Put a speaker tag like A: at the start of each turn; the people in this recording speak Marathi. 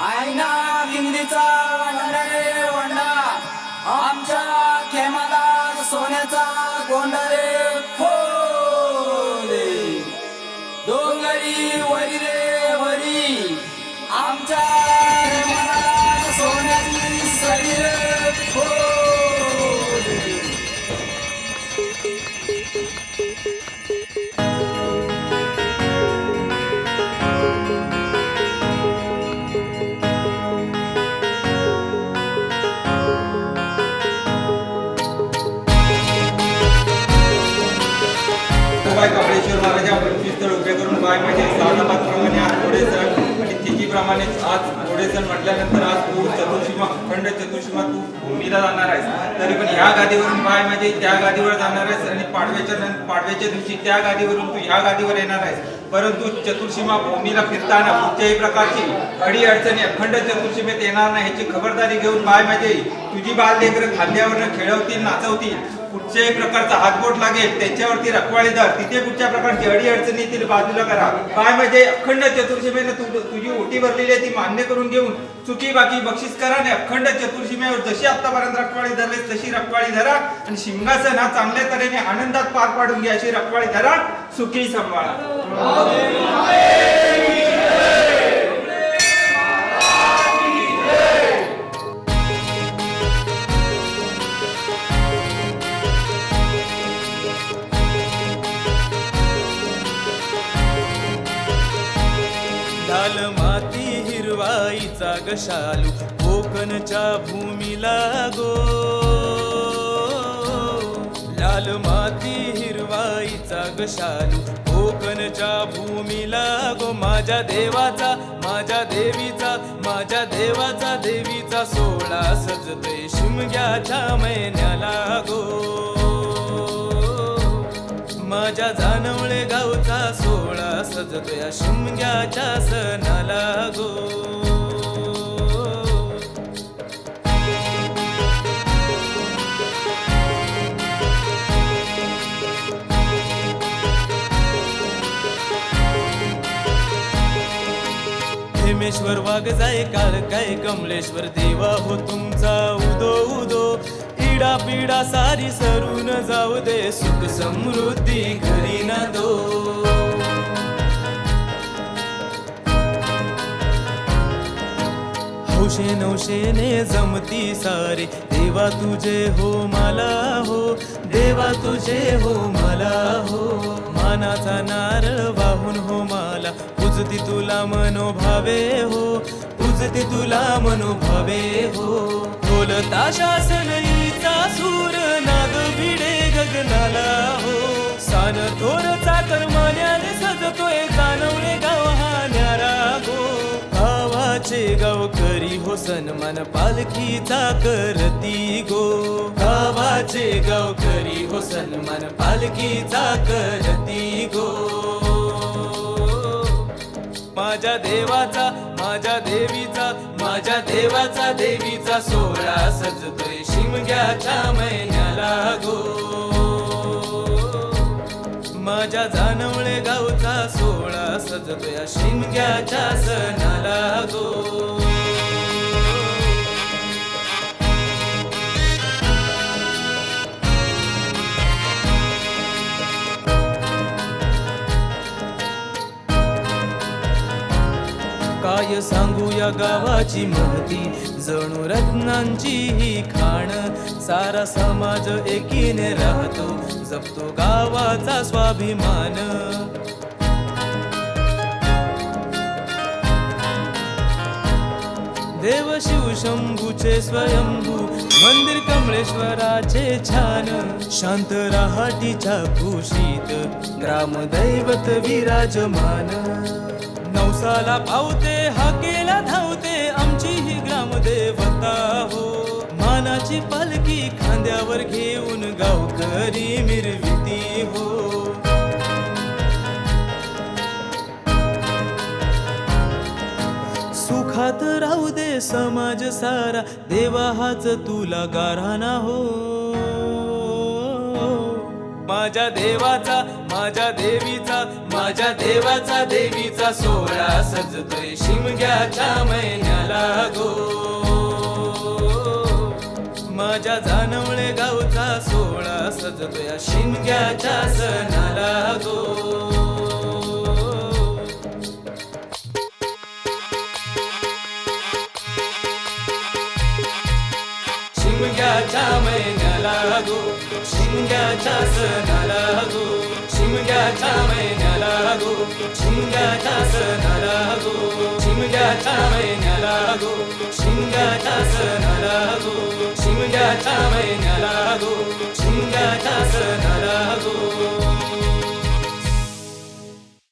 A: आईना हिंदीचा वंडा रे वंडा. आमच्या खेमाला सोन्याचा गोंडा रे. हो डोंगरी
B: काय करून बाय म्हणजे सावनापातप्रमाणे आज घोडे सण आणि तिथीप्रमाणेच आज घोडे सण म्हटल्यानंतर आज तू चतुर्शिमा अखंड चतुर्शिमा तू भूमीला जाणार आहेस. तरी पण ह्या गादीवरून बाय म्हणजे त्या गादीवर जाणार आहेस आणि पाडव्याच्या पाडव्याच्या दिवशी त्या गादीवरून तू ह्या गादीवर येणार आहेस. परंतु चतुर्शीमा भूमीला फिरताना कुठच्याही प्रकारची अडी अडचणी अखंड चतुर्शीमेत येणार नाही याची खबरदारी घेऊन बाय माझे तुझी बाल लेकर खांद्यावरनं खेळवतील नाचवतील. कुठच्याही प्रकारचा हातबोट लागेल त्याच्यावरती रखवाळी धर. तिथे कुठच्या प्रकारची अडी अडचणी येतील बाजूला करा. काय म्हणजे अखंड चतुर्शीमेनं तुझी ओटी भरलेली आहे ती मान्य करून घेऊन चुकी बाकी बक्षीस करा आणि अखंड चतुर्शिमेवर जशी आतापर्यंत रखवाळी धरले तशी रखवाळी धरा आणि शिमगासन हा चांगल्या तऱ्हेने आनंदात पार पाडून घ्या अशी रखवाळी धरा सुखी सांभाळा.
C: हिरवाईचा शालू कोकणच्या भूमीला गो. लाल माती हिरवाईचा गशालू कोकणच्या भूमीला गो. माझ्या देवाचा माझ्या देवीचा माझ्या देवाचा देवीचा सोळा सजते शिमग्याच्या महिन्याला गो. माझ्या जानवळे गावचा सोळा सजतोया शिमग्याच्या सणाला गो. हेमेश्वर वाघ जाय काळ काय कमलेश्वर देवा हो तुमचा. उदो उदो इडा पिडा सारी सरून जाऊ दे सुख समृद्धी घरी ना दो. नऊशे नऊशेने जमती सारे. देवा तुझे हो मला हो. देवा तुझे हो मला हो. मानाचा नारळ वाहून हो मला. पुजती तुला मनोभावे हो. पुजती तुला मनोभावे हो. बोलता शासनईचा सूर नाग भिडे गगनाला हो. सान थोरचा चाकर सजतोय कानव सन्मान पालखीचा करती गो. गावाचे गावकरी हो सन्मान पालखीचा करती गो. माझ्या देवाचा माझ्या देवीचा माझ्या देवाचा देवीचा सोहळा सजतोय शिमग्याच्या महिन्याला गो. माझ्या जानवळे गावचा सोहळा सजतोय शिमग्याच्या सण काय सांगू या गावाची महती जणू रत्नांची ही खाण. सारा समाज एकीने राहतो. जपतो गावाचा स्वाभिमान. देव शिव शंभूचे स्वयंभू मंदिर कमळेश्वराचे छान. शांत रहाटीच्या भूषित ग्रामदैवत विराजमान. दिवसाला पावते हाकेला धावते आमची ही ग्रामदेवता हो. मानाची पालखी खांद्यावर घेऊन गावकरी मिरविती हो. सुखात राहू दे समाज सारा देवा हाच तुला गाराणा हो. माझ्या देवाचा माझ्या देवीचा माझ्या देवाचा देवीचा सोहळा सजतोय शिमग्याच्या महिन्याला गो माझ्या जानवळे गावचा सोहळा सजतोय शिमग्याच्या सणाला गो गो शिमग्याच्या सणाला गो शिमग्याच्या महिन्याला गो शिमग्याच्या सणाला गो शिमग्याच्या महिन्याला गो शिमग्याच्या सणाला गो शिमग्याच्या महिन्याला गो शिमग्याच्या सणाला